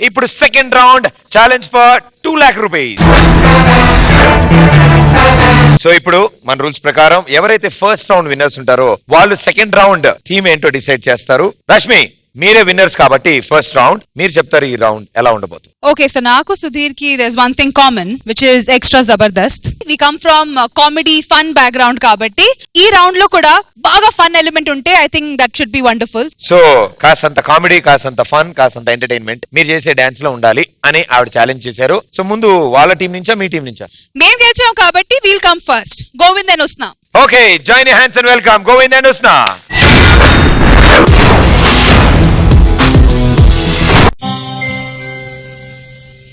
ఇప్పుడు second round challenge for two lakh rupees so ఇప్పుడు మన రూల్స్ ప్రకారం ఎవరైతే ఫస్ట్ రౌండ్ విన్నర్స్ ఉంటారో వాళ్ళు సెకండ్ రౌండ్ థీమ్ ఏంటో డిసైడ్ చేస్తారు. రష్మి మీరే విన్నర్స్ కాబట్టి ఫస్ట్ రౌండ్ మీరు చెప్తారు ఈ రౌండ్ ఎలా ఉండబోతుంది. ఓకే సో నాకు సుధీర్కి there's one thing common which is extra Jabardasth we come from comedy fun background కాబట్టి ఈ రౌండ్లో కూడా బాగా ఫన్ ఎలిమెంట్ ఉంటే I think that should be wonderful so కాసంత comedy కాసంత ఫన్ కాసంత ఎంటర్టైన్మెంట్ మీరు చేసే డాన్స్లో ఉండాలి అని ఆవిడ ఛాలెంజ్ చేశారు. సో ముందు వాళ్ళ టీం నుంచా మీ టీం నుంచా? మేము గెలిచాం కాబట్టి వీల్ కమ్ ఫస్ట్ గోవింద్ అని వస్తున్నా okay join hands and welcome Govind Usna.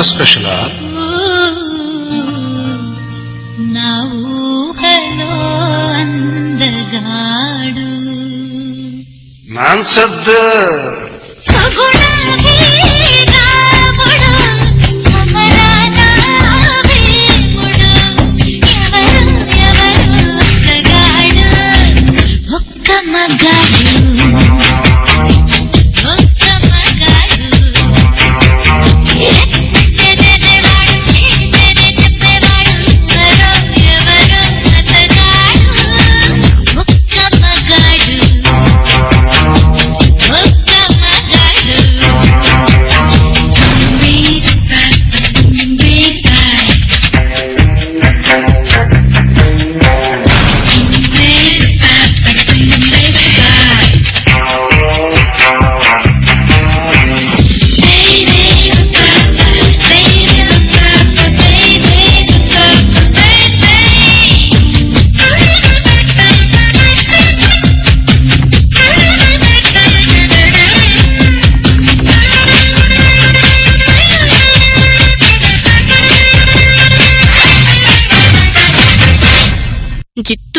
అంత స్పెషలా నా ఊహలో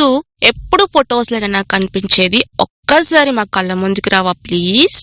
ముందు ఎప్పుడు ఫొటోస్ లేదా నాకు కనిపించేది ఒక్కసారి మా కళ్ళ ముందుకు రావా ప్లీజ్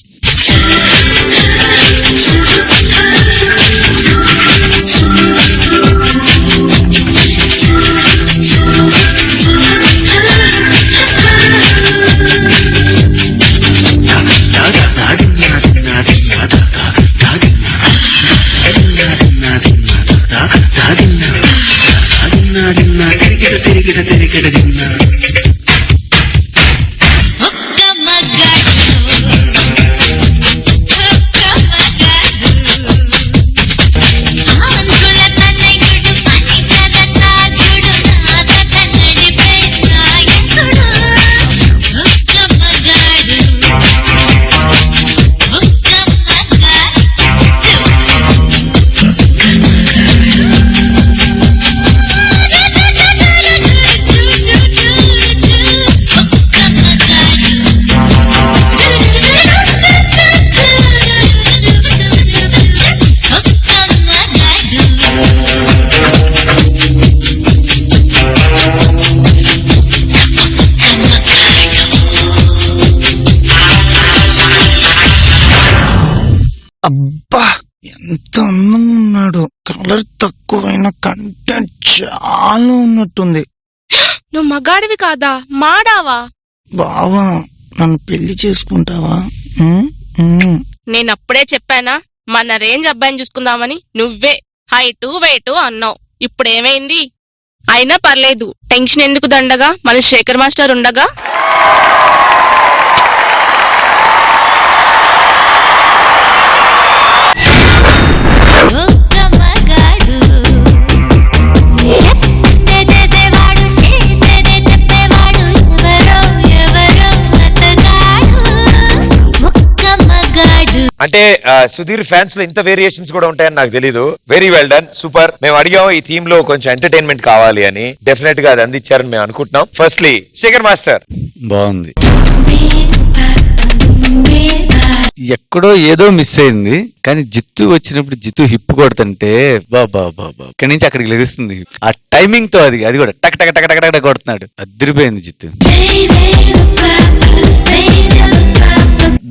అబ్బా ఎంత అందంగా ఉన్నాడు. కలర్ తక్కువైన కంటెంట్ చాలా ఉన్నట్టుంది. నువ్వు మగాడివి కాదా? మాడావా? బావా నన్ను పెళ్ళి చేసుకుంటావా? ఉమ్, ఉమ్. నేను అప్పుడే చెప్పానా మన రేంజ్ అబ్బాయిని చూసుకుందామని నువ్వే. హైటు వెయిటు అన్నావు. ఇప్పుడేమైంది? అయినా పర్లేదు. టెన్షన్ ఎందుకు దండగా? మన శేఖర్ మాస్టర్ ఉండగా? అంటే సుధీర్ ఫ్యాన్స్లో ఇంత వేరియేషన్స్ కూడా ఉంటాయని నాకు తెలీదు. వెరీ వెల్ డన్ సూపర్ మేము అడిగాం ఈ థీమ్లో కొంచెం ఎంటర్టైన్మెంట్ కావాలి అని. డెఫినెట్గా అది అందించారని మేము అనుకుంటున్నాం. Firstly Shekhar master. బాగుంది. ఎక్కడో ఏదో మిస్ అయింది కానీ జిత్తు వచ్చినప్పుడు జిత్తు హిప్ కొడుతుంటే బాబా బాబా ఇక్కడి నుంచి అక్కడికి లెగుస్తుంది. ఆ టైమింగ్తో అది అది కూడా టక్ టక్ టక్ టక్ టక్ కొడుతున్నాడు. అదిరిపోయింది జిత్తు.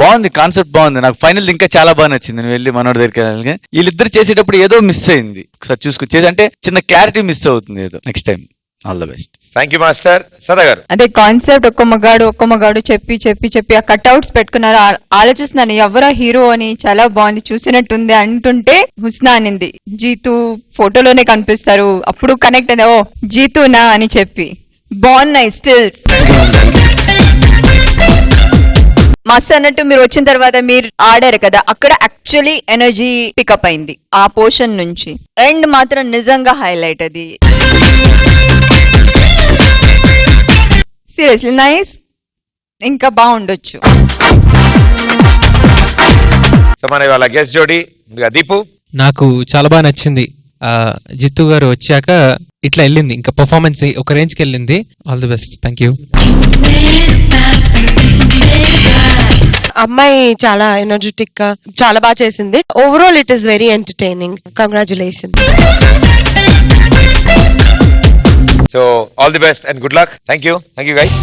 బాగుంది కాన్సెప్ట్ బాగుంది. నాకు ఫైనల్ ఇంకా చాలా బాగా నచ్చింది. నేను వెళ్ళి మనోడి దగ్గరికి వెళ్ళాలి వీళ్ళిద్దరు చేసేటప్పుడు ఏదో మిస్ అయింది. ఒకసారి చూసుకుని చేసి అంటే చిన్న క్లారిటీ మిస్ అవుతుంది ఏదో. Next time all the best thank you master Sada garu అదే కాన్సెప్ట్ ఒక్క మగాడు ఒక్క మగాడు చెప్పి చెప్పి చెప్పి ఆ కట్అవుట్స్ పెట్టుకున్నారు. ఆలోచిస్తున్నాను ఎవరా హీరో అని చాలా బాగుంది చూసినట్టుంది అంటుంటే హుస్నా అనింది. జీతు ఫోటోలోనే కనిపిస్తారు. అప్పుడు కనెక్ట్ అయింది. ఓ జీతునా అని చెప్పి. బాగున్నాయి స్టిల్స్ మస్త్ అన్నట్టు మీరు వచ్చిన తర్వాత మీరు ఆడారు కదా అక్కడ యాక్చువల్లీ ఎనర్జీ పికప్ అయింది ఆ పోర్షన్ నుంచి. అండ్ మాత్రం నిజంగా హైలైట్ అది. సీరియస్లీ నైస్ ఇంకా బాగుండొచ్చు. సో మన ఇవాళ గెస్ట్ జోడి ముందుగా దీపు. నాకు చాలా బాగా నచ్చింది. ఆ, జిత్తు గారు వచ్చాక ఇట్లా వెళ్ళింది. ఇంకా పర్ఫార్మెన్స్ ఒక రేంజ్కి వెళ్ళింది. All the best thank you అమ్మాయి చాలా ఎనర్జెటిక్గా చాలా బాగా చేసింది. Overall it is very entertaining congratulation so all the best and good luck thank you thank you guys